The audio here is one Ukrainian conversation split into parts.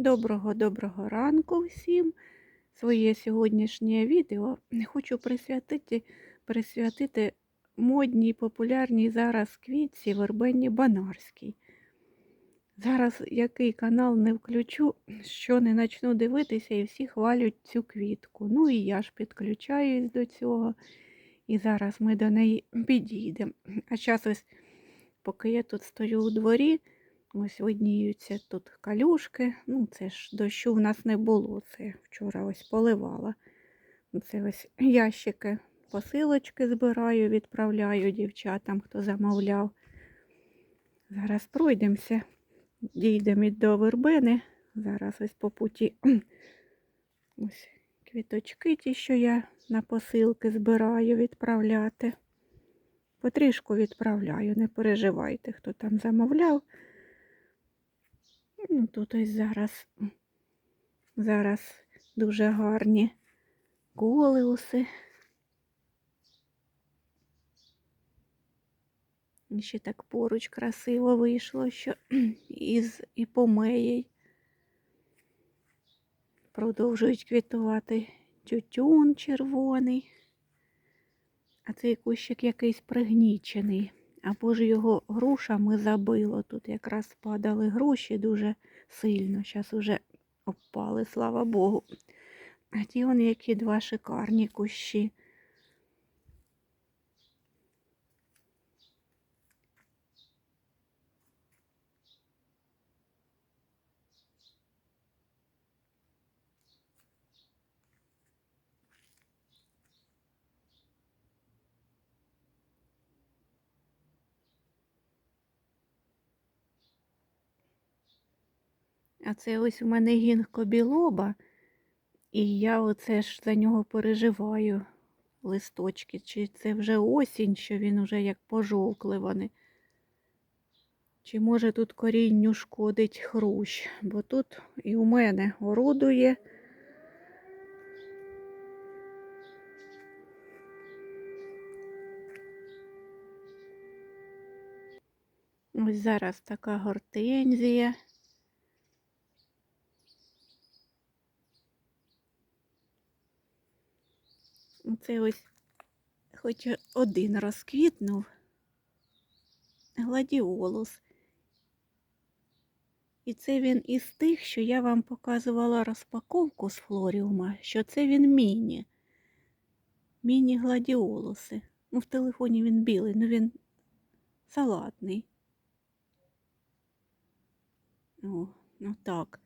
Доброго-доброго ранку всім. Своє сьогоднішнє відео хочу присвятити, присвятити модній, популярній зараз квітці вербенні Банарській. Зараз який канал не включу, що не почну дивитися, і всі хвалять цю квітку. Ну і я ж підключаюсь до цього. І зараз ми до неї підійдемо. А зараз ось, поки я тут стою у дворі, ось видніються тут калюшки. Ну, це ж дощу в нас не було. Це вчора ось поливала. Це ось ящики, посилочки збираю, відправляю дівчатам, хто замовляв. Зараз пройдемося, дійдемо до вербени. Зараз ось по путі ось квіточки ті, що я на посилки збираю відправляти. Потрішку відправляю, не переживайте, хто там замовляв. Ну, Тут ось зараз, зараз дуже гарні колеуси. І ще так поруч красиво вийшло, що із іпомеєю продовжують квітувати тютюн червоний, а цей кущик якийсь пригнічений. Або ж його грушами забило. Тут якраз падали груші дуже сильно. Зараз уже обпали, слава Богу. А ті які два шикарні кущі. А це ось у мене гінко білоба, і я оце ж за нього переживаю листочки. Чи це вже осінь, що він уже як пожовкливаний. Чи може тут корінню шкодить хрущ, бо тут і у мене орудує. Ось зараз така гортензія. Це ось хоч один розквітнув гладіолус. І це він із тих, що я вам показувала розпаковку з флоріума, що це він міні. Міні-гладіолуси. Ну, в телефоні він білий, ну він салатний. О, ну так.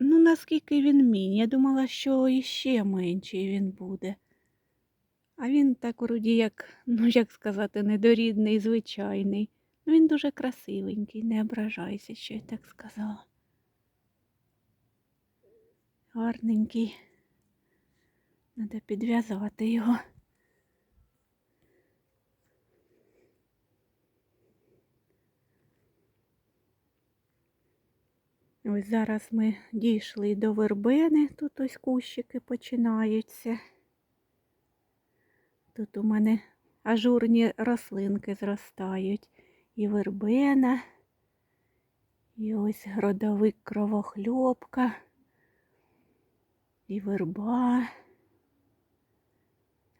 Ну, наскільки він міні? Я думала, що іще менший він буде. А він так вроді як, ну як сказати, недорідний, звичайний. Ну, він дуже красивенький, не ображайся, що я так сказала. Гарненький. Треба підв'язати його. Ось зараз ми дійшли до вербени, тут ось кущики починаються. Тут у мене ажурні рослинки зростають. І вербена, і ось гродовик кровохльопка, і верба.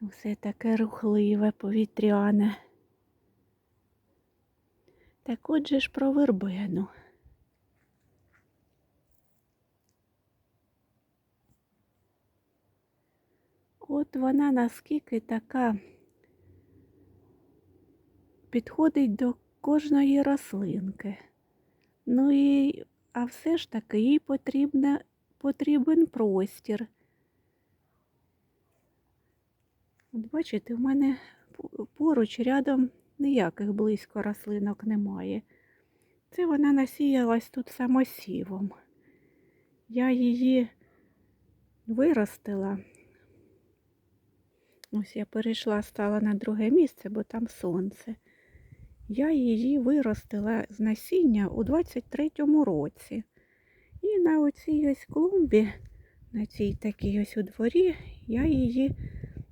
Все таке рухливе, повітряне. Так отже ж про вербену. От вона наскільки така підходить до кожної рослинки. Ну і, а все ж таки їй потрібне, потрібен простір. От бачите, в мене поруч рядом ніяких близько рослинок немає. Це вона насіялась тут самосівом. Я її виростила. Ось я перейшла, стала на друге місце, бо там сонце. Я її виростила з насіння у 23-му році. І на оцій ось клумбі, на цій такій ось у дворі, я її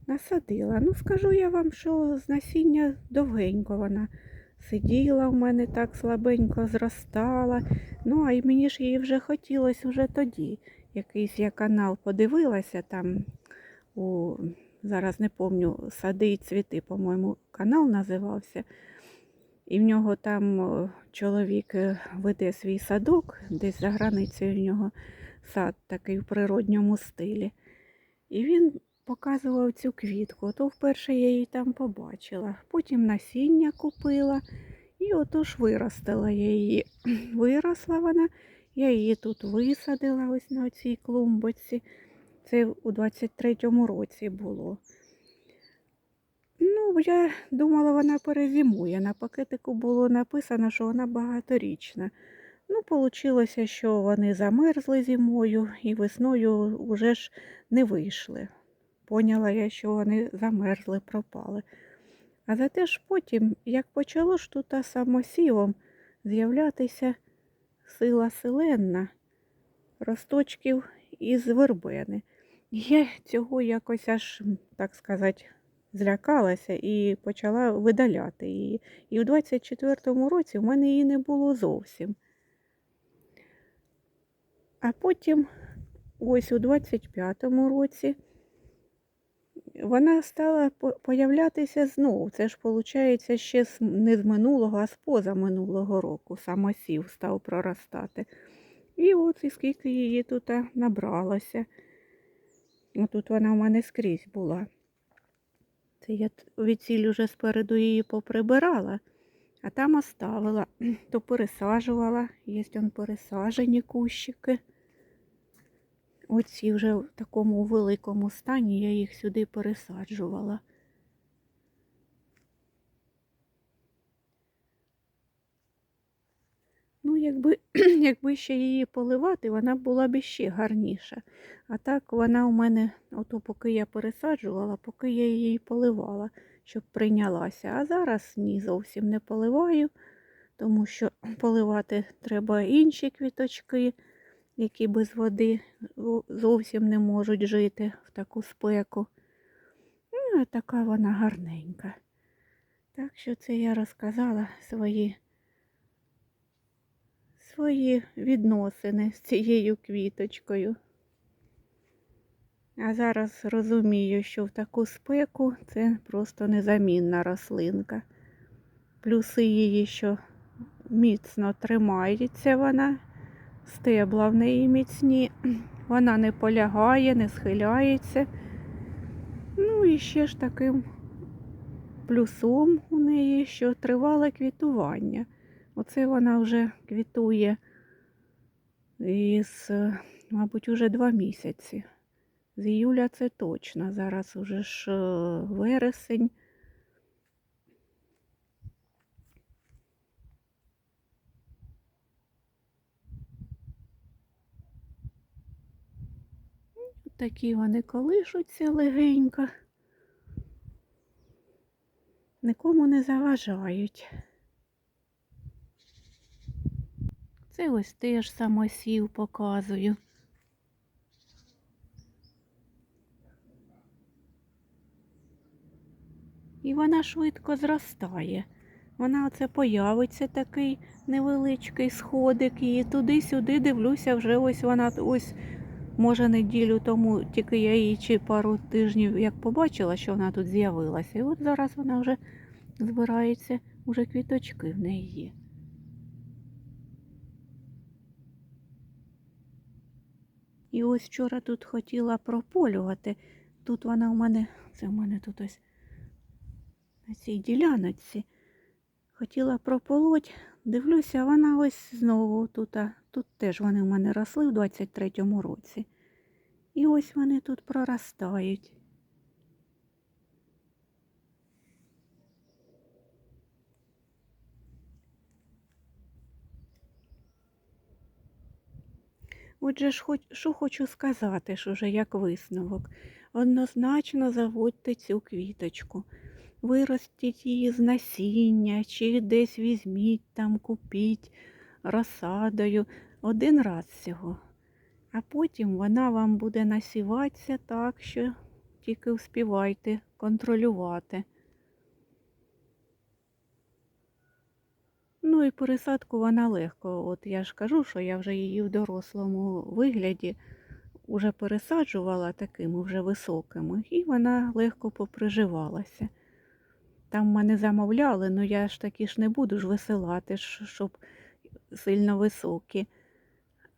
насадила. Ну, скажу я вам, що з насіння довгенько вона сиділа в мене так слабенько зростала. Ну, а й мені ж її вже хотілося вже тоді. Якийсь я канал подивилася там у зараз не пам'ятаю, сади і цвіти, по-моєму, канал називався. І в нього там чоловік е, веде свій садок, десь за границею в нього сад такий в природньому стилі. І він показував цю квітку. То вперше я її там побачила. Потім насіння купила і отож виростила я її. Виросла вона, я її тут висадила ось на цій клумбочці. Це у 23-му році було. Ну, я думала, вона перезимує. На пакетику було написано, що вона багаторічна. Ну, вийшло, що вони замерзли зимою і весною вже ж не вийшли. Поняла я, що вони замерзли, пропали. А зате ж потім, як почало ж тут самосівом з'являтися сила селенна, росточків із вербени. Я цього якось аж, так сказати, злякалася і почала видаляти її. І у 24-му році в мене її не було зовсім. А потім, ось у 25-му році, вона стала по- появлятися знову. Це ж, виходить, ще не з минулого, а з позаминулого року самосів став проростати. І от і скільки її тут а, набралося. Отут вона в мене скрізь була. Це я від цілі вже спереду її поприбирала, а там оставила, то пересаджувала. Є он пересаджені кущики. Оці вже в такому великому стані я їх сюди пересаджувала. Ну, якби, якби ще її поливати, вона була б ще гарніша. А так вона у мене, ото поки я пересаджувала, поки я її поливала, щоб прийнялася. А зараз ні, зовсім не поливаю, тому що поливати треба інші квіточки, які без води зовсім не можуть жити в таку спеку. Ну, а така вона гарненька. Так що це я розказала свої, свої відносини з цією квіточкою. А зараз розумію, що в таку спеку це просто незамінна рослинка. Плюси її, що міцно тримається вона, стебла в неї міцні, вона не полягає, не схиляється. Ну і ще ж таким плюсом у неї, що тривале квітування. Оце вона вже квітує із, мабуть, уже два місяці. З іюля це точно. Зараз уже ж е, вересень. Такі вони колишуться легенько. Нікому не заважають. Це ось теж самосів показую. І вона швидко зростає. Вона оце появиться такий невеличкий сходик, і туди-сюди дивлюся, вже ось вона ось, може, неділю тому, тільки я її чи пару тижнів як побачила, що вона тут з'явилася. І от зараз вона вже збирається, вже квіточки в неї є. І ось вчора тут хотіла прополювати. Тут вона у мене, це в мене тут ось на цій діляночці. Хотіла прополоть, дивлюся, вона ось знову тут. Тут теж вони в мене росли в 23-му році. І ось вони тут проростають. Отже ж, що хочу сказати, що вже як висновок. Однозначно заводьте цю квіточку. Виростіть її з насіння, чи десь візьміть там, купіть розсадою один раз всього. А потім вона вам буде насіватися так, що тільки вспівайте контролювати. Ну і пересадку вона легко. От я ж кажу, що я вже її в дорослому вигляді вже пересаджувала такими вже високими, і вона легко поприживалася. Там мене замовляли, ну я ж таки ж не буду ж висилати, щоб сильно високі.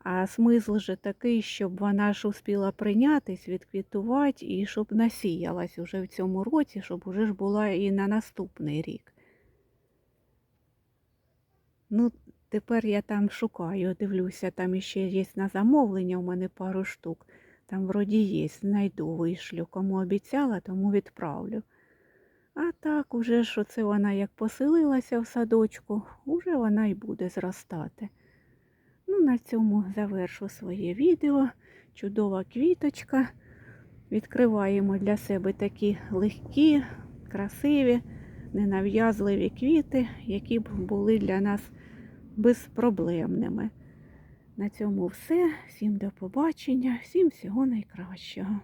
А смисл же такий, щоб вона ж успіла прийнятись, відквітувати і щоб насіялась уже в цьому році, щоб уже ж була і на наступний рік. Ну, тепер я там шукаю, дивлюся, там іще є на замовлення, у мене пару штук. Там вроді є, знайду, вишлю. Кому обіцяла, тому відправлю. А так, уже ж оце вона як поселилася в садочку, уже вона й буде зростати. Ну, на цьому завершу своє відео. Чудова квіточка. Відкриваємо для себе такі легкі, красиві, ненав'язливі квіти, які б були для нас безпроблемними. На цьому все. Всім до побачення, всім всього найкращого.